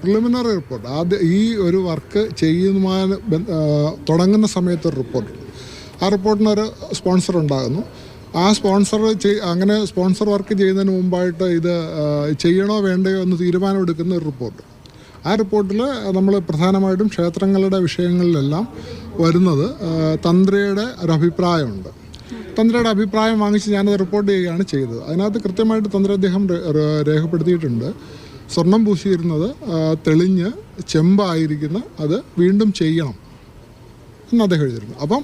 Preliminary report ആദ്യ ഈ ഒരു വർക്ക് ചെയ്യുന്നതിന് തുടങ്ങുന്ന സമയത്ത് ഒരു റിപ്പോർട്ട് ആ റിപ്പോർട്ടിനൊരു സ്പോൺസർ ഉണ്ടാകുന്നു. ആ സ്പോൺസർ അങ്ങനെ സ്പോൺസർ വർക്ക് ചെയ്യുന്നതിന് മുമ്പായിട്ട് ഇത് ചെയ്യണോ വേണ്ടയോ എന്ന് തീരുമാനമെടുക്കുന്ന ഒരു റിപ്പോർട്ട് ആ റിപ്പോർട്ടിൽ നമ്മൾ പ്രധാനമായിട്ടും ക്ഷേത്രങ്ങളുടെ വിഷയങ്ങളിലെല്ലാം വരുന്നത് തന്ത്രിയുടെ ഒരു അഭിപ്രായമുണ്ട്. തന്ത്രിയുടെ അഭിപ്രായം വാങ്ങിച്ച് ഞാനത് റിപ്പോർട്ട് ചെയ്യുകയാണ് ചെയ്തത്. അതിനകത്ത് കൃത്യമായിട്ട് തന്ത്രി അദ്ദേഹം രേഖപ്പെടുത്തിയിട്ടുണ്ട്. സ്വർണം പൂശിയിരുന്നത് തെളിഞ്ഞ് ചെമ്പായിരിക്കുന്ന അത് വീണ്ടും ചെയ്യണം എന്ന് അദ്ദേഹം എഴുതിയിരുന്നു അപ്പം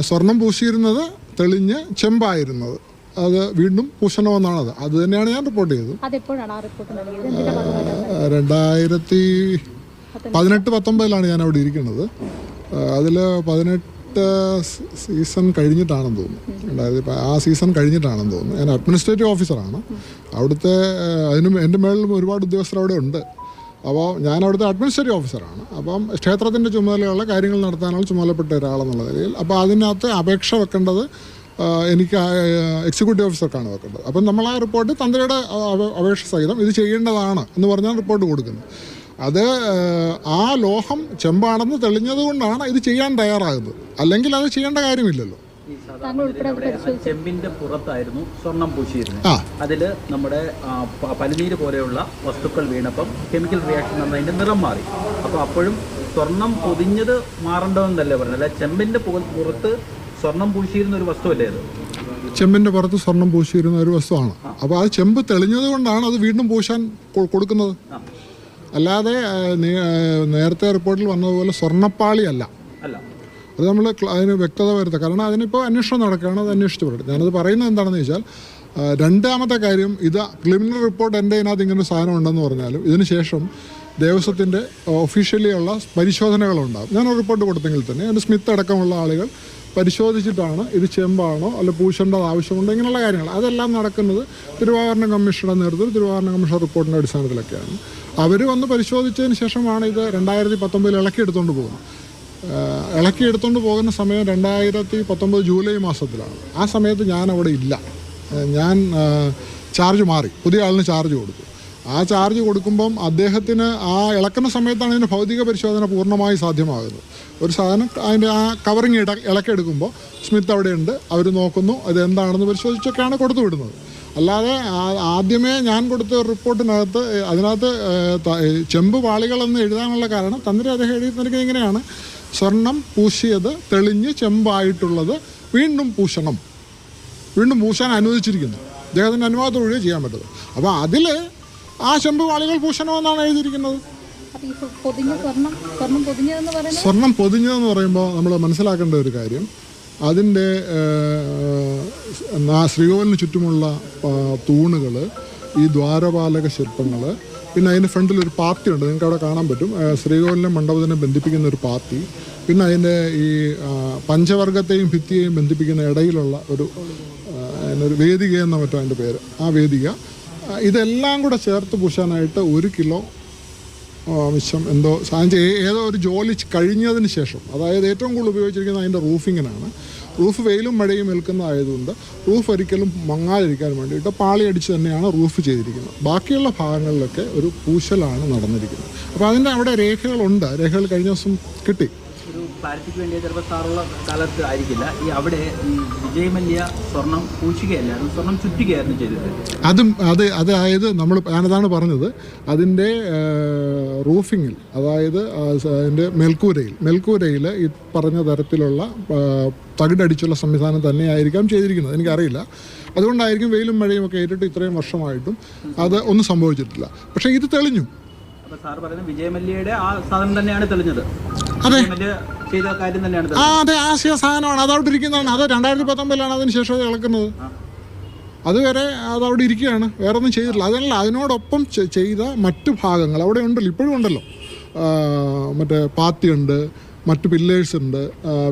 സ്വർണം പൂശിയിരുന്നത് തെളിഞ്ഞ് ചെമ്പായിരുന്നത് അത് വീണ്ടും പൂശണമെന്നാണ് അത് തന്നെയാണ് ഞാൻ റിപ്പോർട്ട് ചെയ്തത്. രണ്ടായിരത്തി പതിനെട്ട് പത്തൊമ്പതിലാണ് ഞാൻ അവിടെ ഇരിക്കുന്നത് അതിൽ പതിനെട്ട് സീ- സീസൺ കഴിഞ്ഞിട്ടാണെന്ന് തോന്നുന്നു. രണ്ടായിരത്തി ആ സീസൺ കഴിഞ്ഞിട്ടാണെന്ന് തോന്നുന്നു. ഞാൻ അഡ്മിനിസ്ട്രേറ്റീവ് ഓഫീസറാണ്. അവിടുത്തെ അതിനും എന്റെ മേളിലും ഒരുപാട് ഉദ്യോഗസ്ഥർ അവിടെ ഉണ്ട്. അപ്പോൾ ഞാൻ അവിടുത്തെ അഡ്മിനിസ്ട്രേറ്റീവ് ഓഫീസറാണ്. അപ്പം ക്ഷേത്രത്തിന്റെ ചുമതലയുള്ള കാര്യങ്ങൾ നടത്താനുള്ള ചുമതലപ്പെട്ട ഒരാളെന്നുള്ള നിലയിൽ അപ്പോൾ അതിനകത്ത് അപേക്ഷ വെക്കേണ്ടത് എനിക്ക് എക്സിക്യൂട്ടീവ് ഓഫീസർക്കാണ് വെക്കേണ്ടത്. അപ്പം നമ്മൾ ആ റിപ്പോർട്ട് തന്ത്രിയുടെ അപേക്ഷ സഹിതം ഇത് ചെയ്യേണ്ടതാണ് എന്ന് പറഞ്ഞാൽ റിപ്പോർട്ട് കൊടുക്കുന്നത്. അത് ആ, ലോഹം ചെമ്പാണെന്ന് തെളിഞ്ഞത് കൊണ്ടാണ് ഇത് ചെയ്യാൻ തയ്യാറാകുന്നത് അല്ലെങ്കിൽ അത് ചെയ്യേണ്ട കാര്യമില്ലല്ലോ. ചെമ്പിന്റെ പുറത്തായിരുന്നു സ്വർണം പൂശിയിരുന്നത്. അതിൽ നമ്മുടെ പനിനീര് പോലെയുള്ള വസ്തുക്കൾ വീണപ്പം കെമിക്കൽ റിയാക്ഷൻ വന്ന് അതിന്റെ നിറം മാറി. അപ്പൊ അപ്പോഴും സ്വർണം പൊതിഞ്ഞത് മാറേണ്ടതെന്നല്ലേ പറഞ്ഞത്? അല്ല ചെമ്പിന്റെ പുറത്ത് സ്വർണം പൂശിയിരുന്ന ഒരു വസ്തു അല്ലേ അത്? ചെമ്പിന്റെ പുറത്ത് സ്വർണം പൂശിയിരുന്ന ഒരു വസ്തുവാണ്. അപ്പോൾ അത് ചെമ്പ് തെളിഞ്ഞത് കൊണ്ടാണ് അത് വീണ്ടും പൂശാൻ കൊടുക്കുന്നത്. അല്ലാതെ നേരത്തെ റിപ്പോർട്ടിൽ വന്നതുപോലെ സ്വർണപ്പാളി അല്ല. അല്ല. അത് നമ്മൾ അതിന് വ്യക്തത വരുത്തുക കാരണം അതിനിപ്പോൾ അന്വേഷണം നടക്കുകയാണ് അത് അന്വേഷിച്ച് പറയും ഞാനത് പറയുന്നത് എന്താണെന്ന് വെച്ചാൽ രണ്ടാമത്തെ കാര്യം ഇത് പ്രിലിമിനറി റിപ്പോർട്ട് എന്റെ ഇതിനകത്ത് ഇങ്ങനെ ഒരു സാധനം ഉണ്ടെന്ന് പറഞ്ഞാലും ഇതിനുശേഷം ദേവസ്വത്തിന്റെ ഒഫീഷ്യലി ഉള്ള പരിശോധനകളുണ്ടാകും. ഞാൻ റിപ്പോർട്ട് കൊടുത്തെങ്കിൽ തന്നെ അതിന്റെ സ്മിത്ത് അടക്കമുള്ള ആളുകൾ പരിശോധിച്ചിട്ടാണ് ഇത് ചെമ്പാണോ അല്ല പൂശേണ്ടത് ആവശ്യമുണ്ടോ ഇങ്ങനെയുള്ള കാര്യങ്ങൾ. അതെല്ലാം നടക്കുന്നത് തിരുവാഭരണ കമ്മീഷന്റെ നേതൃത്വത്തിൽ തിരുവാഭരണ കമ്മീഷൻ റിപ്പോർട്ടിന്റെ അടിസ്ഥാനത്തിലൊക്കെയാണ്. അവർ വന്ന് പരിശോധിച്ചതിന് ശേഷമാണ് ഇത് രണ്ടായിരത്തി പത്തൊമ്പതിൽ ഇളക്കിയെടുത്തുകൊണ്ട് പോകുന്നത്. ഇളക്കി എടുത്തുകൊണ്ട് പോകുന്ന സമയം രണ്ടായിരത്തി പത്തൊമ്പത് ജൂലൈ മാസത്തിലാണ്. ആ സമയത്ത് ഞാൻ അവിടെ ഇല്ല ഞാൻ ചാർജ് മാറി. പുതിയ ആളിന് ചാർജ് കൊടുത്തു. ആ ചാർജ് കൊടുക്കുമ്പം അദ്ദേഹത്തിന് ആ ഇളക്കുന്ന സമയത്താണ് അതിന്റെ ഭൗതിക പരിശോധന പൂർണമായി സാധ്യമാകുന്നത്. ഒരു സാധനം അതിന്റെ ആ കവറിങ് ഇട ഇളക്കെടുക്കുമ്പോൾ സ്മിത്ത് അവിടെയുണ്ട് അവർ നോക്കുന്നു അത് എന്താണെന്ന് പരിശോധിച്ചൊക്കെയാണ് കൊടുത്തു വിടുന്നത്. അല്ലാതെ ആദ്യമേ ഞാൻ കൊടുത്ത റിപ്പോർട്ടിനകത്ത് അതിനകത്ത് ചെമ്പ് പാളികളെന്ന് എഴുതാനുള്ള കാരണം തന്ത്രി അദ്ദേഹം എഴുതിയിരിക്കുന്നത് ഇങ്ങനെയാണ്. സ്വർണം പൂശിയത് തെളിഞ്ഞ് ചെമ്പായിട്ടുള്ളത് വീണ്ടും പൂശണം. വീണ്ടും പൂശാൻ അനുവദിച്ചിരിക്കുന്നു. അദ്ദേഹത്തിന്റെ അനുവാദത്തോടെ ചെയ്യാൻ പറ്റുന്നത് അപ്പോൾ അതിൽ ആ ചെമ്പ് പാളികൾ പൂശണമെന്നാണ് എഴുതിയിരിക്കുന്നത്. സ്വർണം പൊതിഞ്ഞതെന്ന് പറയുമ്പോൾ നമ്മൾ മനസ്സിലാക്കേണ്ട ഒരു കാര്യം. അതിന്റെ ശ്രീകോവിലിന് ചുറ്റുമുള്ള തൂണുകൾ ഈ ദ്വാരപാലക ശില്പങ്ങൾ പിന്നെ അതിന്റെ ഫ്രണ്ടിൽ ഒരു പാത്തി ഉണ്ട്. നിങ്ങൾക്ക് അവിടെ കാണാൻ പറ്റും. ശ്രീകോവിലിനെ മണ്ഡപത്തിനെ ബന്ധിപ്പിക്കുന്ന ഒരു പാത്തി പിന്നെ അതിന്റെ ഈ പഞ്ചവർഗത്തെയും ഭിത്തിയെയും ബന്ധിപ്പിക്കുന്ന ഇടയിലുള്ള ഒരു അതിനൊരു വേദിക എന്ന മറ്റോ അതിന്റെ പേര്. ആ വേദിക ഇതെല്ലാം കൂടെ ചേർത്ത് പൂശാനായിട്ട് ഒരു കിലോ ആവശ്യം എന്തോ സാധനം ചെയ്യ- ഏതോ ഒരു ജോലി കഴിഞ്ഞതിന് ശേഷം അതായത് ഏറ്റവും കൂടുതൽ ഉപയോഗിച്ചിരിക്കുന്നത് അതിന്റെ റൂഫിങ്ങിനാണ്. റൂഫ് വെയിലും മഴയും ഏൽക്കുന്നതായതുകൊണ്ട് റൂഫ് ഒരിക്കലും മങ്ങാതിരിക്കാൻ വേണ്ടിയിട്ട് പാളി അടിച്ച് തന്നെയാണ് റൂഫ് ചെയ്തിരിക്കുന്നത്. ബാക്കിയുള്ള ഭാഗങ്ങളിലൊക്കെ ഒരു പൂശലാണ് നടന്നിരിക്കുന്നത്. അപ്പോൾ അതിന്റെ അവിടെ രേഖകളുണ്ട്. രേഖകൾ കഴിഞ്ഞ ദിവസം കിട്ടി. ക്ലാരിറ്റിക്ക് വേണ്ടി ചിലപ്പോൾ സാറുള്ള കാലത്ത് ആയിരിക്കില്ല. ഈ അവിടെ ഈ വിജയമല്യ സ്വർണം പൂശുകയല്ലായിരുന്നു സ്വർണം ചുറ്റുകയായിരുന്നു ചെയ്തത്. അതും അത് അതായത് നമ്മൾ ഞാനതാണ് പറഞ്ഞത്. അതിന്റെ റൂഫിങ്ങിൽ അതായത് അതിന്റെ മെൽക്കൂരയിൽ മെൽക്കൂരയിൽ ഈ പറഞ്ഞ തരത്തിലുള്ള തകിടടിച്ചുള്ള സംവിധാനം തന്നെയായിരിക്കാം ചെയ്തിരിക്കുന്നത്. എനിക്കറിയില്ല. അതുകൊണ്ടായിരിക്കും വെയിലും മഴയും ഒക്കെ ഏറ്റിട്ട് ഇത്രയും വർഷമായിട്ടും അത് ഒന്നും സംഭവിച്ചിട്ടില്ല. പക്ഷേ ഇത് തെളിഞ്ഞു. സാർ പറയുന്നത് ആ സാധനം തന്നെയാണ് തെളിഞ്ഞത്. അതെ. വിജയമല്യ ചെയ്ത കാര്യം തന്നെയാണ് ആ ശിവ അതെ ആശയ സാധനമാണ്. അത് അവിടെ ഇരിക്കുന്നതാണ്. അത് രണ്ടായിരത്തി പത്തൊമ്പതിലാണ് അതിന് ശേഷം അത് ഇളക്കുന്നത്. അതുവരെ അതവിടെ ഇരിക്കുകയാണ്. വേറെ ഒന്നും ചെയ്തിട്ടില്ല. അതല്ല അതിനോടൊപ്പം ചെയ്ത മറ്റു ഭാഗങ്ങൾ അവിടെ ഉണ്ടല്ലോ. ഇപ്പോഴും ഉണ്ടല്ലോ. മറ്റേ പാത്തിയുണ്ട് മറ്റു പില്ലേഴ്സ് ഉണ്ട്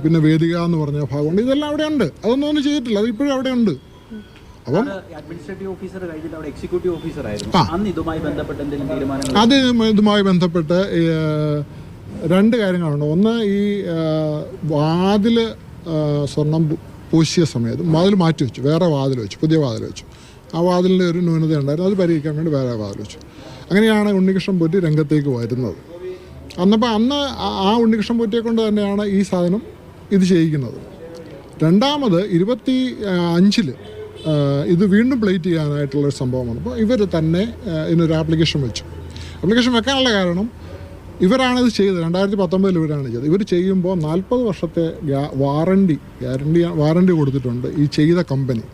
പിന്നെ വേദിക എന്ന് പറഞ്ഞ ഭാഗമുണ്ട്. ഇതെല്ലാം അവിടെ ഉണ്ട്. അതൊന്നും ഒന്നും ചെയ്തിട്ടില്ല. അത് ഇപ്പോഴും അവിടെ ഉണ്ട്. അഡ്മിനിസ്ട്രേറ്റീവ് ഓഫീസർ കഴിഞ്ഞിട്ട് അവിടെ എക്സിക്യൂട്ടീവ് ഓഫീസർ ആയിരുന്നു. അന്ന് ഇതുമായി ബന്ധപ്പെട്ട് എന്തെങ്കിലും തീരുമാനങ്ങൾ അത് ഇതുമായി ബന്ധപ്പെട്ട് രണ്ട് കാര്യങ്ങളുണ്ട്. ഒന്ന് ഈ വാതിൽ സ്വർണം പൂശിയ സമയത്ത് വാതിൽ മാറ്റി വെച്ചു. വേറെ വാതിൽ വെച്ചു പുതിയ വാതിൽ വെച്ചു. ആ വാതിലിന്റെ ഒരു ന്യൂനത ഉണ്ടായിരുന്നു. അത് പരിഹരിക്കാൻ വേണ്ടി വേറെ വാതിൽ വെച്ചു. അങ്ങനെയാണ് ഉണ്ണികൃഷ്ണൻ പോറ്റി രംഗത്തേക്ക് വരുന്നത്. അന്നപ്പോൾ അന്ന് ആ- ഉണ്ണികൃഷ്ണൻ പോറ്റിയെ കൊണ്ട് തന്നെയാണ് ഈ സാധനം ഇത് ചെയ്യിക്കുന്നത്. രണ്ടാമത് ഇരുപത്തി അഞ്ചിൽ ഇത് വീണ്ടും പ്ലേറ്റ് ചെയ്യാനായിട്ടുള്ളൊരു സംഭവമാണ്. അപ്പോൾ ഇവർ തന്നെ ഇതിനൊരു ആപ്ലിക്കേഷൻ വെച്ചു. ആപ്ലിക്കേഷൻ വെക്കാനുള്ള കാരണം ഇവരാണിത് ചെയ്തത്. രണ്ടായിരത്തി പത്തൊമ്പതിൽ ഇവരാണ് ചെയ്തത്. ഇവർ ചെയ്യുമ്പോൾ നാൽപ്പത് വർഷത്തെ വാറണ്ടി ഗ്യാരണ്ടി വാറണ്ടി കൊടുത്തിട്ടുണ്ട് ഈ ചെയ്ത കമ്പനി.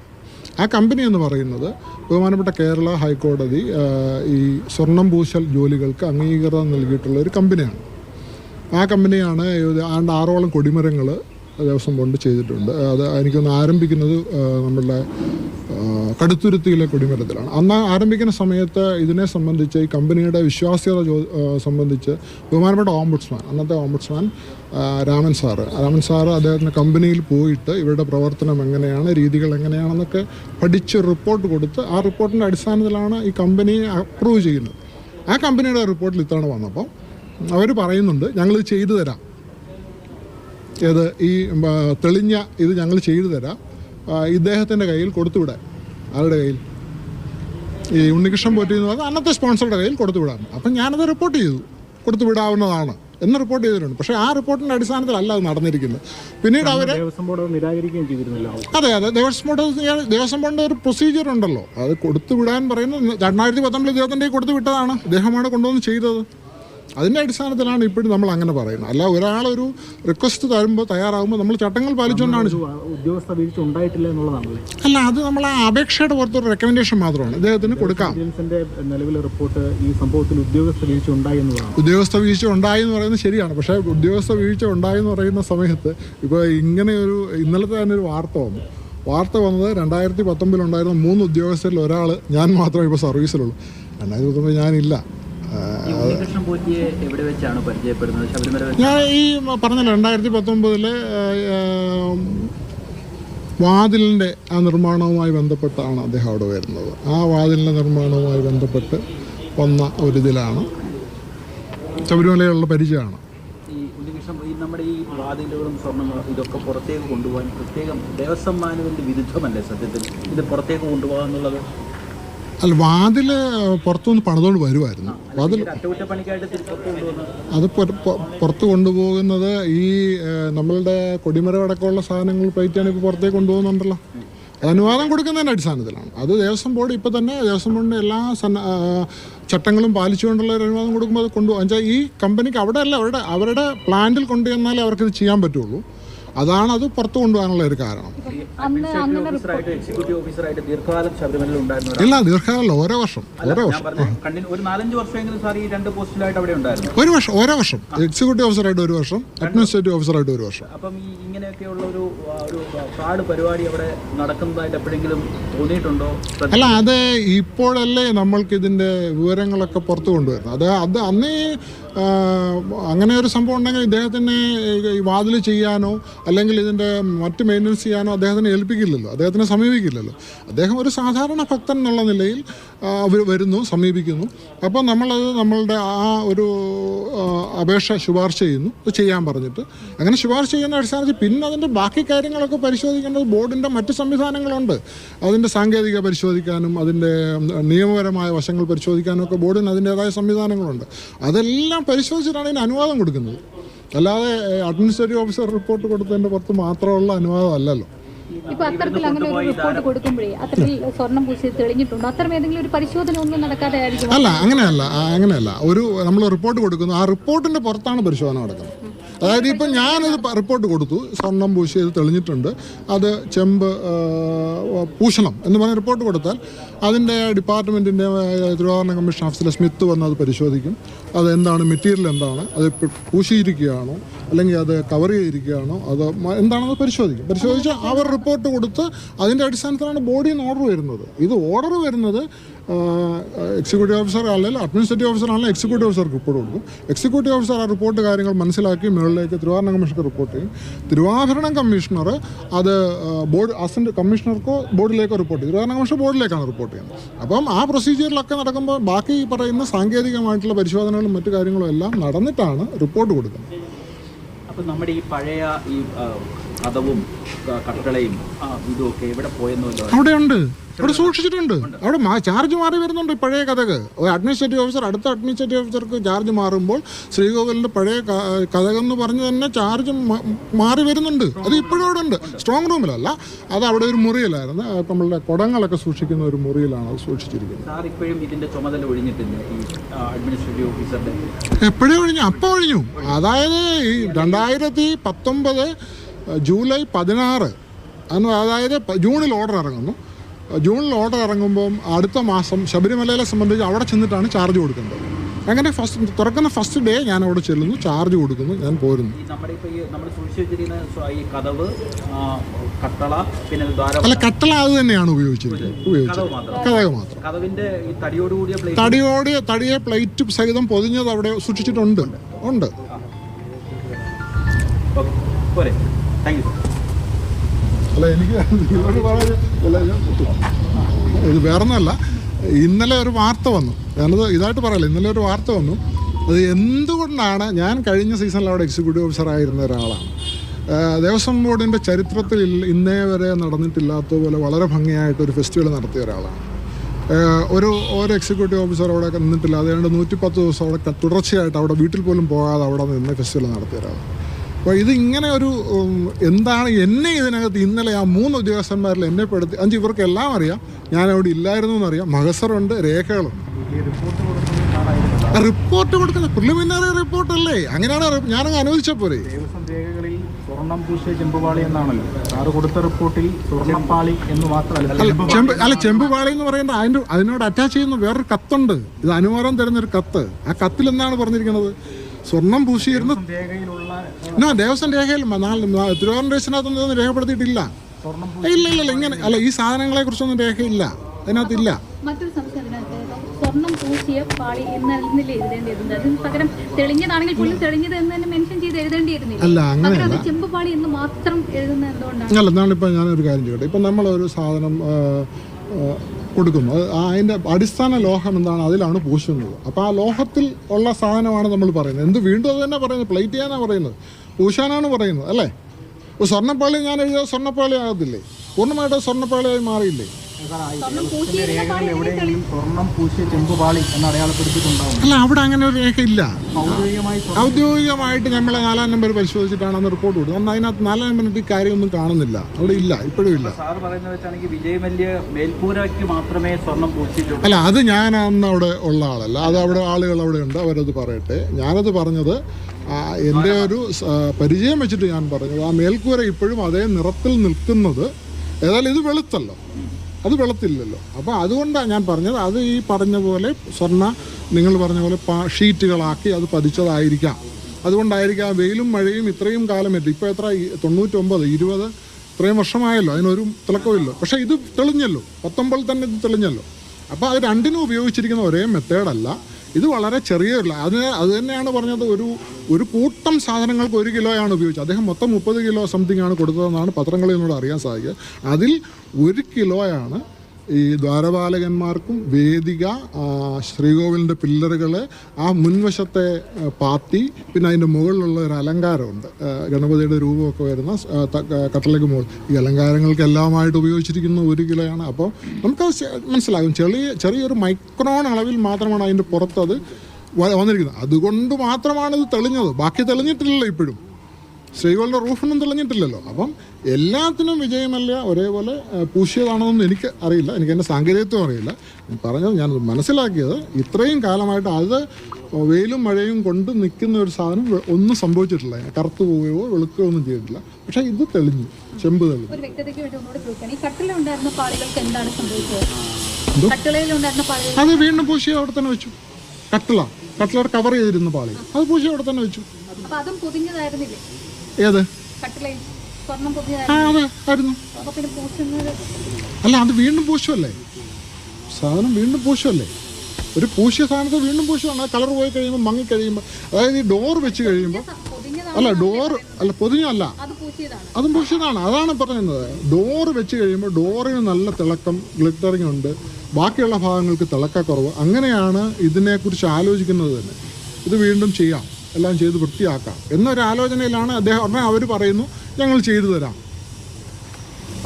ആ കമ്പനി എന്ന് പറയുന്നത് ബഹുമാനപ്പെട്ട കേരള ഹൈക്കോടതി ഈ സ്വർണം പൂശൽ ജോലികൾക്ക് അംഗീകൃതം നൽകിയിട്ടുള്ള ഒരു കമ്പനിയാണ്. ആ കമ്പനിയാണ് ആണ്ട് ആറോളം കൊടിമരങ്ങൾ ദിവസം ബോർഡ് ചെയ്തിട്ടുണ്ട്. അത് എനിക്കൊന്ന് ആരംഭിക്കുന്നത് നമ്മളുടെ കടുത്തുരുത്തിയിലെ കൊടിമരത്തിലാണ്. അന്ന് ആരംഭിക്കുന്ന സമയത്ത് ഇതിനെ സംബന്ധിച്ച് ഈ കമ്പനിയുടെ വിശ്വാസ്യത സംബന്ധിച്ച് ബഹുമാനപ്പെട്ട ഓംബുഡ്സ്മാൻ അന്നത്തെ ombudsman Raman sir. Raman sir അദ്ദേഹത്തിന്റെ കമ്പനിയിൽ പോയിട്ട് ഇവരുടെ പ്രവർത്തനം എങ്ങനെയാണ് രീതികൾ എങ്ങനെയാണെന്നൊക്കെ പഠിച്ച് റിപ്പോർട്ട് കൊടുത്ത് ആ റിപ്പോർട്ടിന്റെ അടിസ്ഥാനത്തിലാണ് ഈ കമ്പനി അപ്രൂവ് ചെയ്യുന്നത്. ആ കമ്പനിയുടെ റിപ്പോർട്ടിൽ ഇത്തവണ വന്നപ്പോൾ അവർ പറയുന്നുണ്ട് ഞങ്ങളിത് ചെയ്തു തരാം. ഏത് ഈ തെളിഞ്ഞ ഇത് ഞങ്ങൾ ചെയ്തു തരാം. ഇദ്ദേഹത്തിന്റെ കയ്യിൽ കൊടുത്തുവിടാൻ. ആരുടെ കയ്യിൽ? ഈ ഉണ്ണികൃഷ്ണൻ പോറ്റി എന്ന് പറഞ്ഞാൽ അന്നത്തെ സ്പോൺസറുടെ കയ്യിൽ കൊടുത്തുവിടാൻ. അപ്പം ഞാനത് റിപ്പോർട്ട് ചെയ്തു. കൊടുത്തു വിടാവുന്നതാണ് എന്ന് റിപ്പോർട്ട് ചെയ്തിട്ടുണ്ട്. പക്ഷേ ആ റിപ്പോർട്ടിന്റെ അടിസ്ഥാനത്തിലല്ല അത് നടന്നിരിക്കുന്നത്. പിന്നീട് അവർ അതെ അതെ ദേവസ്വം ബോർഡ് ദേവസ്വം ബോർഡിന്റെ ഒരു പ്രൊസീജിയർ ഉണ്ടല്ലോ. അത് കൊടുത്തു വിടാൻ പറയുന്നത് രണ്ടായിരത്തി പത്തൊമ്പതിൽ ഇദ്ദേഹത്തിന്റെ കൊടുത്തു വിട്ടതാണ് ഇദ്ദേഹമാണ് കൊണ്ടുവന്ന് ചെയ്തത്. അതിന്റെ അടിസ്ഥാനത്തിലാണ് ഇപ്പോഴും നമ്മൾ അങ്ങനെ പറയുന്നത്. അല്ല ഒരാളൊരു റിക്വസ്റ്റ് തരുമ്പോൾ തയ്യാറാകുമ്പോൾ നമ്മൾ ചട്ടങ്ങൾ പാലിച്ചുകൊണ്ടാണ് ഉദ്യോഗസ്ഥ വീഴ്ച ഉണ്ടായിട്ടില്ല എന്നുള്ളതാണ് അല്ല അത് നമ്മൾ ആ അപേക്ഷയുടെ പുറത്തൊരു റെക്കമെൻഡേഷൻ മാത്രമാണ്. അദ്ദേഹത്തിന് കൊടുക്കാം. നിലവിലെ റിപ്പോർട്ട് ഈ സംഭവത്തിൽ ഉദ്യോഗസ്ഥ വീഴ്ച ഉണ്ടായി എന്നതാണ് ഉദ്യോഗസ്ഥ വീഴ്ച ഉണ്ടായി എന്ന് പറയുന്നത് ശരിയാണ്. പക്ഷേ ഉദ്യോഗസ്ഥ വീഴ്ച ഉണ്ടായി എന്ന് പറയുന്ന സമയത്ത് ഇപ്പോൾ ഇങ്ങനെ ഒരു ഇന്നലത്തെ തന്നെ ഒരു വാർത്ത വന്നു. വാർത്ത വന്നത് രണ്ടായിരത്തി പത്തൊമ്പതിലുണ്ടായിരുന്ന മൂന്ന് ഉദ്യോഗസ്ഥരിൽ ഒരാൾ ഞാൻ മാത്രമേ ഇപ്പോൾ സർവീസിലുള്ളൂ രണ്ടായിരത്തി പത്തൊമ്പത് ഞാനില്ല. ഞാൻ ഈ പറഞ്ഞല്ലോ രണ്ടായിരത്തി പത്തൊമ്പതിലെ വാതിലിന്റെ ആ നിർമ്മാണവുമായി ബന്ധപ്പെട്ടാണ് അദ്ദേഹം അവിടെ വരുന്നത്. ആ വാതിലിന്റെ നിർമ്മാണവുമായി ബന്ധപ്പെട്ട് വന്ന ഒരിതിലാണ് ശബരിമലയുള്ള പരിചയമാണ്. നമ്മുടെ ഈ വാതിലുകളും സ്വർണങ്ങളും ഇതൊക്കെ പുറത്തേക്ക് കൊണ്ടുപോകാൻ പ്രത്യേകം ദേവസ്വം മാനുവലിന്റെ വിരുദ്ധമല്ലേ സത്യത്തിൽ? ഇത് പുറത്തേക്ക് കൊണ്ടുപോകാൻ എന്നുള്ളത് അല്ല വാതിൽ പുറത്തുനിന്ന് പണിതുകൊണ്ട് വരുമായിരുന്നു വാതിൽ അത് പുറ- പുറ- പുറത്ത് കൊണ്ടുപോകുന്നത് ഈ നമ്മളുടെ കൊടിമരം അടക്കമുള്ള സാധനങ്ങൾ പ്ലേറ്റാണ് ഇപ്പോൾ പുറത്തേക്ക് കൊണ്ടുപോകുന്നുണ്ടല്ലോ. അനുവാദം കൊടുക്കുന്നതിന്റെ അടിസ്ഥാനത്തിലാണ്. അത് ദേവസ്വം ബോർഡ് ഇപ്പോൾ തന്നെ ദേവസ്വം ബോർഡിന്റെ എല്ലാ സന്ന ചട്ടങ്ങളും പാലിച്ചുകൊണ്ടുള്ള ഒരു അനുവാദം കൊടുക്കുമ്പോൾ അത് കൊണ്ടുപോകും എന്നുവെച്ചാൽ ഈ കമ്പനിക്ക് അവിടെ അല്ല അവരുടെ അവരുടെ പ്ലാന്റിൽ കൊണ്ടുവന്നാലേ അവർക്കിത് ചെയ്യാൻ പറ്റുള്ളൂ. അതാണ് അത് പുറത്തു കൊണ്ടുപോകാനുള്ള ഒരു കാരണം. അന്ന് അങ്ങനെ ഓഫീസറായിട്ട് എക്സിക്യൂട്ടീവ് ഓഫീസറായിട്ട് ദീർഘകാലം ശബരിമലയിൽ ഉണ്ടായിരുന്ന ഒരാൾ ഇല്ല ദീർഘകാലം ഓരോ വർഷം ഓരോ ഞാൻ വർഷം. ഒരു നാലഞ്ച് വർഷമെങ്കിലും സാർ ഈ രണ്ട് പോസ്റ്റിലായിട്ട് അവിടെ ഉണ്ടായിരുന്നു. ഒരു വർഷം ഓരോ വർഷം. എക്സിക്യൂട്ടീവ് ഓഫീസറായിട്ട് ഒരു വർഷം അഡ്മിനിസ്ട്രേറ്റീവ് ഓഫീസറായിട്ട് ഒരു വർഷം. അപ്പം ഇങ്ങനെയൊക്കെയുള്ള ഒരു ഫ്രാഡ് പരിപാടി അവിടെ നടക്കുന്നതായിട്ട് എപ്പോഴെങ്കിലും തോന്നിയിട്ടുണ്ടോ? അല്ല അത് ഇപ്പോഴല്ലേ നമ്മൾക്ക് ഇതിന്റെ വിവരങ്ങളൊക്കെ പുറത്തു കൊണ്ടുവരുന്നത്. അത് അത് അന്നേ അങ്ങനെ ഒരു സംഭവം ഉണ്ടെങ്കിൽ ഇദ്ദേഹത്തിന് വാതിൽ ചെയ്യാനോ അല്ലെങ്കിൽ ഇതിന്റെ മറ്റ് മെയിന്റനൻസ് ചെയ്യാനോ അദ്ദേഹത്തിനെ ഏൽപ്പിക്കില്ലല്ലോ. അദ്ദേഹത്തിനെ സമീപിക്കില്ലല്ലോ. അദ്ദേഹം ഒരു സാധാരണ ഭക്തൻ എന്നുള്ള നിലയിൽ അവർ വരുന്നു സമീപിക്കുന്നു. അപ്പോൾ നമ്മളത് നമ്മളുടെ ആ ഒരു അപേക്ഷ ശുപാർശ ചെയ്യുന്നു. അത് ചെയ്യാൻ പറഞ്ഞിട്ട്. അങ്ങനെ ശുപാർശ ചെയ്യുന്ന അടിസ്ഥാനത്തിൽ പിന്നെ അതിന്റെ ബാക്കി കാര്യങ്ങളൊക്കെ പരിശോധിക്കേണ്ടത് ബോർഡിന്റെ മറ്റ് സംവിധാനങ്ങളുണ്ട്. അതിന്റെ സാങ്കേതിക പരിശോധിക്കാനും അതിന്റെ നിയമപരമായ വശങ്ങൾ പരിശോധിക്കാനും ഒക്കെ ബോർഡിന് അതിന്റേതായ സംവിധാനങ്ങളുണ്ട്. അതെല്ലാം പരിശോധിച്ചിട്ടാണ് ഇതിന് അനുവാദം കൊടുക്കുന്നത്. അല്ലാതെ അഡ്മിനിസ്ട്രേറ്റീവ് ഓഫീസർ റിപ്പോർട്ട് കൊടുത്തതിന്റെ പുറത്ത് മാത്രമുള്ള അനുവാദം അല്ലല്ലോ. ഇപ്പൊ അത്തരത്തിൽ അങ്ങനെ ഒരു റിപ്പോർട്ട് കൊടുക്കുമ്പോഴേ അത്തരത്തിൽ സ്വർണം പൂശി തെളിഞ്ഞിട്ടുണ്ടോ? അത്തരം ഏതെങ്കിലും ഒരു പരിശോധന ഒന്നും നടക്കാതെ അല്ല അങ്ങനെയല്ല അങ്ങനെയല്ല. ഒരു നമ്മൾ റിപ്പോർട്ട് കൊടുക്കുന്നു. ആ റിപ്പോർട്ടിന്റെ പുറത്താണ് പരിശോധന നടക്കുന്നത്. അതായത് ഇപ്പം ഞാനത് റിപ്പോർട്ട് കൊടുത്തു. സ്വർണം പൂശി അത് തെളിഞ്ഞിട്ടുണ്ട്. അത് ചെമ്പ് പൂഷണം എന്ന് പറഞ്ഞ റിപ്പോർട്ട് കൊടുത്താൽ അതിന്റെ ഡിപ്പാർട്ട്മെന്റിന്റെ തിരുവാഭരണ കമ്മീഷൻ ഓഫീസിലെ സ്മിത്ത് വന്ന് അത് പരിശോധിക്കും. അത് എന്താണ് മെറ്റീരിയൽ എന്താണ്? അത് പൂശിയിരിക്കുകയാണോ? അല്ലെങ്കിൽ അത് കവർ ചെയ്തിരിക്കുകയാണോ? അത് എന്താണെന്ന് പരിശോധിക്കും. പരിശോധിച്ച് അവർ റിപ്പോർട്ട് കൊടുത്ത് അതിന്റെ അടിസ്ഥാനത്തിലാണ് ബോഡിയിൽ നിന്ന് ഓർഡർ വരുന്നത്. ഇത് ഓർഡർ വരുന്നത് എക്സിക്യൂട്ടീവ് ഓഫീസർ അല്ലെങ്കിൽ അഡ്മിനിസ്ട്രേറ്റീവ് ഓഫീസർ ആണെങ്കിൽ എക്സിക്യൂട്ടീവ് ഓഫീസർക്ക് റിപ്പോർട്ട് കൊടുക്കും. എക്സിക്യൂട്ടീവ് ഓഫീസർ ആ റിപ്പോർട്ട് കാര്യങ്ങൾ മനസ്സിലാക്കി മുകളിലേക്ക് തിരുവാഭരണ കമ്മീഷണർക്ക് റിപ്പോർട്ട് ചെയ്യും. തിരുവാഭരണം കമ്മീഷണർ അത് ബോർഡ് അസിസ്റ്റന്റ് കമ്മീഷണർക്കോ ബോർഡിലേക്കോ റിപ്പോർട്ട് ചെയ്യും. തിരുവാഭരണ കമ്മീഷൻ ബോർഡിലേക്കാണ് റിപ്പോർട്ട് ചെയ്യുന്നത്. അപ്പം ആ പ്രൊസീജിയറിലൊക്കെ നടക്കുമ്പോൾ ബാക്കി പറയുന്ന സാങ്കേതികമായിട്ടുള്ള പരിശോധനകളും മറ്റു കാര്യങ്ങളും എല്ലാം നടന്നിട്ടാണ് റിപ്പോർട്ട് കൊടുക്കുന്നത്. അപ്പം നമ്മുടെ ഈ പഴയ ഈ കഥവും കട്ടളയും ഇതുമൊക്കെ എവിടെ പോയെന്ന് വല്ലതും അവിടെ സൂക്ഷിച്ചിട്ടുണ്ട്. അവിടെ ചാർജ് മാറി വരുന്നുണ്ട് പഴയ കഥക്. ഒരു അഡ്മിനിസ്ട്രേറ്റീവ് ഓഫീസർ അടുത്ത അഡ്മിനിസ്ട്രേറ്റീവ് ഓഫീസർക്ക് ചാർജ് മാറുമ്പോൾ ശ്രീകോവിലിന്റെ പഴയ കഥകൾ എന്ന് പറഞ്ഞു തന്നെ ചാർജ് മാറി വരുന്നുണ്ട്. അത് ഇപ്പോഴും അവിടെ ഉണ്ട്. സ്ട്രോങ് റൂമിലല്ല അത് അവിടെ ഒരു മുറിയിലായിരുന്നു. നമ്മളുടെ കുടങ്ങളൊക്കെ സൂക്ഷിക്കുന്ന ഒരു മുറിയിലാണ് അത് സൂക്ഷിച്ചിരിക്കുന്നത്. ഇപ്പോഴും ഇതിന്റെ ചുമതല ഒഴിഞ്ഞിട്ടില്ല? ഈ അഡ്മിനിസ്ട്രേറ്റീവ് ഓഫീസറുടെ എപ്പോഴും ഒഴിഞ്ഞു. അപ്പം ഒഴിഞ്ഞു. അതായത് ഈ രണ്ടായിരത്തി പത്തൊമ്പത് ജൂലൈ പതിനാറ് അന്ന് അതായത് ജൂണിൽ ഓർഡർ ഇറങ്ങുന്നു. ജൂണിൽ ഓർഡർ ഇറങ്ങുമ്പം അടുത്ത മാസം ശബരിമലയെ സംബന്ധിച്ച് അവിടെ ചെന്നിട്ടാണ് ചാർജ് കൊടുക്കേണ്ടത് അങ്ങനെ ഫസ്റ്റ് തുറക്കുന്ന ഫസ്റ്റ് ഡേ ഞാൻ അവിടെ ചെല്ലുന്നു ചാർജ് കൊടുക്കുന്നു ഞാൻ പോരുന്നു. അല്ല കട്ടള അത് തന്നെയാണ് ഉപയോഗിച്ചിരിക്കുന്നത് ഉപയോഗിച്ചത്. കഥക മാത്രം. കഥക് മാത്രം. കഥവിന്റെ ഈ തടിയോടുകൂടിയ പ്ലേറ്റ് തടിയോട് തടിയെ പ്ലേറ്റ് സഹിതം പൊതിഞ്ഞത് അവിടെ സൂക്ഷിച്ചിട്ടുണ്ട്. ഉണ്ട്. പോരെ. അല്ല എനിക്ക് നിങ്ങളോട് പറയാൻ ഇത് വേറൊന്നുമല്ല. ഇന്നലെ ഒരു വാർത്ത വന്നു. ഞാനത് ഇതായിട്ട് പറയല്ല ഇന്നലെ ഒരു വാർത്ത വന്നു. അത് എന്തുകൊണ്ടാണ് ഞാൻ കഴിഞ്ഞ സീസണിൽ അവിടെ എക്സിക്യൂട്ടീവ് ഓഫീസർ ആയിരുന്ന ഒരാളാണ്. ദേവസ്വം ബോർഡിന്റെ ചരിത്രത്തിൽ ഇന്നേ വരെ നടന്നിട്ടില്ലാത്തതുപോലെ വളരെ ഭംഗിയായിട്ട് ഒരു ഫെസ്റ്റിവൽ നടത്തിയ ഒരാളാണ്. ഒരു ഒരു എക്സിക്യൂട്ടീവ് ഓഫീസർ അവിടെ നിന്നിട്ടില്ല. അതുകൊണ്ട് നൂറ്റിപ്പത്ത് ദിവസം അവിടെ തുടർച്ചയായിട്ട് അവിടെ വീട്ടിൽ പോലും പോകാതെ അവിടെ നിന്ന് ഫെസ്റ്റിവൽ നടത്തിയ ഒരാളാണ്. അപ്പോൾ ഇതിങ്ങനെ ഇങ്ങനെ ഒരു എന്താണ് എന്നെ ഇതിനകത്ത് ഇന്നലെ ആ മൂന്ന് ഉദ്യോഗസ്ഥന്മാരിൽ എന്നെ പെടുത്തി അഞ്ച് ഇവർക്ക് എല്ലാം അറിയാം ഞാൻ അവിടെ ഇല്ലായിരുന്നു എന്നറിയാം. മഹസറുണ്ട് രേഖകളുണ്ട്. റിപ്പോർട്ട് കൊടുക്കുന്ന പ്രിലിമിനറി റിപ്പോർട്ടല്ലേ? അങ്ങനെയാണ് ഞാനങ്ങ് അനുവദിച്ച പോരെ ദേവസ്വം രേഖകളിൽ സ്വർണം പൂശിയ ചെമ്പുപാളി എന്നാണല്ലോ. സാറ് കൊടുത്ത റിപ്പോർട്ടിൽ സ്വർണപ്പാളി എന്ന് മാത്രമല്ല അല്ല ചെമ്പ് അല്ല ചെമ്പുപാളി എന്ന് പറയുന്നത് അതിന്റെ അതിനോട് അറ്റാച്ച് ചെയ്യുന്ന വേറൊരു കത്തുണ്ട്. ഇത് അനുവാദം തരുന്നൊരു കത്ത്. ആ കത്തിൽ എന്താണ് പറഞ്ഞിരിക്കുന്നത്? സ്വർണം പൂശിയിരുന്ന രേഖയിലുള്ള എന്നാ ദേവസ്വം രേഖയിൽ തിരുവനന്തപുരം തിരുവാറൂർ രജിസ്റ്ററിനകത്തൊന്നും രേഖപ്പെടുത്തിയിട്ടില്ല. ഇല്ല ഇല്ല ഇല്ല ഇങ്ങനെ അല്ല ഈ സാധനങ്ങളെ കുറിച്ചൊന്നും രേഖയില്ല. അതിനകത്തില്ല. മറ്റൊരു സംശയം അതിനകത്ത്. സ്വർണം പൂശിയ പാളി എന്നല്ലേ എഴുതേണ്ടിയിരുന്നത്. അതിന് പകരം തെളിഞ്ഞതാണെങ്കിൽ പോലും തെളിഞ്ഞത് എന്ന് തന്നെ മെൻഷൻ ചെയ്ത് എഴുതേണ്ടിയിരുന്നില്ല. അല്ല പകരം ചെമ്പ് പാളി എന്ന് മാത്രം എഴുതുന്നത് എന്തുകൊണ്ടാണ്? അല്ല എന്നാണിപ്പോൾ ഞാനൊരു കാര്യം ചെയ്യട്ടെ ഇപ്പം നമ്മളൊരു സാധനം കൊടുക്കുന്നു. അതിന്റെ അതിന്റെ അടിസ്ഥാന ലോഹം എന്താണ്? അതിലാണ് പൂശുന്നത്. അപ്പോൾ ആ ലോഹത്തിൽ ഉള്ള സാധനമാണ് നമ്മൾ പറയുന്നത്. എന്ത് വീണ്ടും അത് തന്നെ പറയുന്നത്? പ്ലേറ്റ് ചെയ്യാനാണ് പറയുന്നത്. പൂശാനാണ് പറയുന്നത് അല്ലേ? ഒരു സ്വർണപ്പാളി ഞാൻ എഴുതിയ സ്വർണപ്പാളി ആകത്തില്ലേ? പൂർണമായിട്ട് സ്വർണപ്പാളിയായി മാറിയില്ലേ? അല്ല അവിടെ അങ്ങനെ ഒരു രേഖ ഇല്ല. ഔദ്യോഗികമായി ഔദ്യോഗികമായിട്ട് നമ്മളെ നാലാം നമ്പർ പരിശോധിച്ചിട്ടാണ് അന്ന് റിപ്പോർട്ട് കൊടുത്തത്. അന്ന് അതിനകത്ത് നാലാം നമ്പർ ഈ കാര്യമൊന്നും കാണുന്നില്ല. അവിടെ ഇല്ല ഇപ്പോഴും ഇല്ല. അല്ല അത് ഞാൻ അന്ന് അവിടെ ഉള്ള ആളല്ല. അത് അവിടെ ആളുകൾ അവിടെ ഉണ്ട് അവരത് പറയട്ടെ. ഞാനത് പറഞ്ഞത് എന്റെ ഒരു പരിചയം വെച്ചിട്ട് ഞാൻ പറഞ്ഞത് ആ മേൽക്കൂര ഇപ്പോഴും അതേ നിറത്തിൽ നിൽക്കുന്നത് ഏതായാലും ഇത് വെളുത്തല്ലോ. അത് വെളുത്തില്ലല്ലോ. അപ്പോൾ അതുകൊണ്ടാണ് ഞാൻ പറഞ്ഞത് അത് ഈ പറഞ്ഞ പോലെ സ്വർണ നിങ്ങൾ പറഞ്ഞ പോലെ ഷീറ്റുകളാക്കി അത് പതിച്ചതായിരിക്കാം. അതുകൊണ്ടായിരിക്കാം വെയിലും മഴയും ഇത്രയും കാലം എത്തി. ഇപ്പോൾ എത്ര തൊണ്ണൂറ്റൊമ്പത് ഇരുപത് ഇത്രയും വർഷമായല്ലോ അതിനൊരു തിളക്കമില്ലോ പക്ഷേ ഇത് തെളിഞ്ഞല്ലോ പത്തൊമ്പതിൽ തന്നെ ഇത് തെളിഞ്ഞല്ലോ. അപ്പോൾ അത് രണ്ടിനും ഉപയോഗിച്ചിരിക്കുന്ന ഒരേ മെത്തേഡല്ല ഇത് വളരെ ചെറിയ ഒരു അതിന് അത് തന്നെയാണ് പറഞ്ഞത്. ഒരു ഒരു കൂട്ടം സാധനങ്ങൾക്ക് ഒരു കിലോയാണ് ഉപയോഗിച്ചത്. അദ്ദേഹം മൊത്തം മുപ്പത് കിലോ സംതിങ് ആണ് കൊടുത്തതെന്നാണ് പത്രങ്ങളിൽ നിന്നോട് അറിയാൻ സാധിക്കുക. അതിൽ ഒരു കിലോയാണ് ഈ ദ്വാരപാലകന്മാർക്കും വേദിക ശ്രീകോവിലിന്റെ പില്ലറുകൾ ആ മുൻവശത്തെ പാത്തി പിന്നെ അതിന്റെ മുകളിലുള്ള ഒരു അലങ്കാരമുണ്ട്. ഗണപതിയുടെ രൂപമൊക്കെ വരുന്ന ആ, മുകൾ ഈ അലങ്കാരങ്ങൾക്ക് എല്ലാമായിട്ട് ഉപയോഗിച്ചിരിക്കുന്ന ഒരു കിലോയാണ്. അപ്പോൾ നമുക്ക് മനസ്സിലാകും. ചെറിയ ചെറിയൊരു മൈക്രോൺ അളവിൽ മാത്രമാണ് അതിന്റെ പുറത്തത് വന്നിരിക്കുന്നത്. അതുകൊണ്ട് മാത്രമാണ് ഇത് തെളിഞ്ഞത്. ബാക്കി തെളിഞ്ഞിട്ടില്ലല്ലോ ഇപ്പോഴും. ശ്രീകളുടെ റൂഫൊന്നും തെളിഞ്ഞിട്ടില്ലല്ലോ. അപ്പം എല്ലാത്തിനും വിജയമല്ല ഒരേപോലെ പൂശിയതാണോന്ന് എനിക്ക് അറിയില്ല എനിക്ക് എന്റെ സാങ്കേതികത്വം അറിയില്ല. പറഞ്ഞത് ഞാൻ മനസ്സിലാക്കിയത് ഇത്രയും കാലമായിട്ട് അത് വെയിലും മഴയും കൊണ്ട് നിൽക്കുന്ന ഒരു സാധനം ഒന്നും സംഭവിച്ചിട്ടില്ല. കറുത്തു പോവുകയോ വെളുക്കുകയോ ഒന്നും ചെയ്തിട്ടില്ല. പക്ഷേ ഇത് തെളിഞ്ഞു ചെമ്പ് തെളിഞ്ഞു. അത് വീണ്ടും പൂശി അവിടെ തന്നെ വെച്ചു. കട്ടിള കട്ടിള കവർ ചെയ്തിരുന്ന പാളി അത് പൂശി അവിടെ തന്നെ വെച്ചു. ഏത്? സ്വർണം ആ പൊതിഞ്ഞതായിരുന്നു അതെ ആയിരുന്നു. അപ്പൊ പിന്നെ പൂശുന്നത് അല്ല അത് വീണ്ടും പൂശുമല്ലേ സാധനം വീണ്ടും പൂശുമല്ലേ ഒരു പൂശിയ സാധനത്ത് വീണ്ടും പൂശുവാണ്. കളർ പോയി കഴിയുമ്പോൾ മങ്ങി കഴിയുമ്പോൾ അതായത് ഈ ഡോർ വെച്ച് കഴിയുമ്പോൾ അല്ല ഡോർ അല്ല പൊതിഞ്ഞല്ല അത് പൂശിയതാണ്. അതും പൂശിയതാണ്. അതാണ് പറയുന്നത് ഡോർ വെച്ച് കഴിയുമ്പോൾ ഡോറിന് നല്ല തിളക്കം ഗ്ലിറ്ററിങ് ഉണ്ട്. ബാക്കിയുള്ള ഭാഗങ്ങൾക്ക് തിളക്കക്കുറവ് അങ്ങനെയാണ് ഇതിനെക്കുറിച്ച് ആലോചിക്കുന്നത് തന്നെ. ഇത് വീണ്ടും ചെയ്യാം. എല്ലാം ചെയ്ത് വൃത്തിയാക്കാം. എന്നൊരാലോചനയിലാണ് അദ്ദേഹം ഉടനെ അവർ പറയുന്നു ഞങ്ങൾ ചെയ്തു തരാം.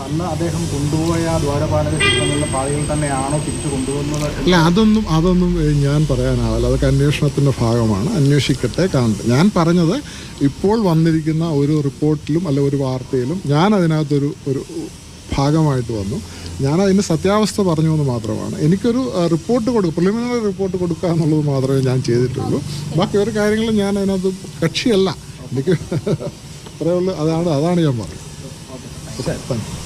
അന്ന് അദ്ദേഹം കൊണ്ടുപോയ ദ്വാരപാലക ചിത്രങ്ങളിലെ പാളികൾ തന്നെയാണോ തിരിച്ചു കൊണ്ടുപോകുന്നത് അല്ല അതൊന്നും അതൊന്നും ഞാൻ പറയാനാവില്ല. അതൊക്കെ അന്വേഷണത്തിന്റെ ഭാഗമാണ്. അന്വേഷിക്കട്ടെ കാണട്ടെ. ഞാൻ പറഞ്ഞത് ഇപ്പോൾ വന്നിരിക്കുന്ന ഒരു റിപ്പോർട്ടിലും അല്ല ഒരു വാർത്തയിലും ഞാൻ അതിനകത്തൊരു ഒരു ഭാഗമായിട്ട് വന്നു. ഞാൻ അതിന്റെ സത്യാവസ്ഥ പറഞ്ഞു എന്ന് മാത്രമാണ്. എനിക്കൊരു റിപ്പോർട്ട് കൊടുക്കുക പ്രിലിമിനറി റിപ്പോർട്ട് കൊടുക്കുക എന്നുള്ളത് മാത്രമേ ഞാൻ ചെയ്തിട്ടുള്ളൂ. ബാക്കി ഒരു കാര്യങ്ങളും ഞാൻ അതിനകത്ത് കക്ഷിയല്ല. എനിക്ക് അത്രയേ ഉള്ളൂ. അതാണ് അതാണ് ഞാൻ പറഞ്ഞത്. താങ്ക്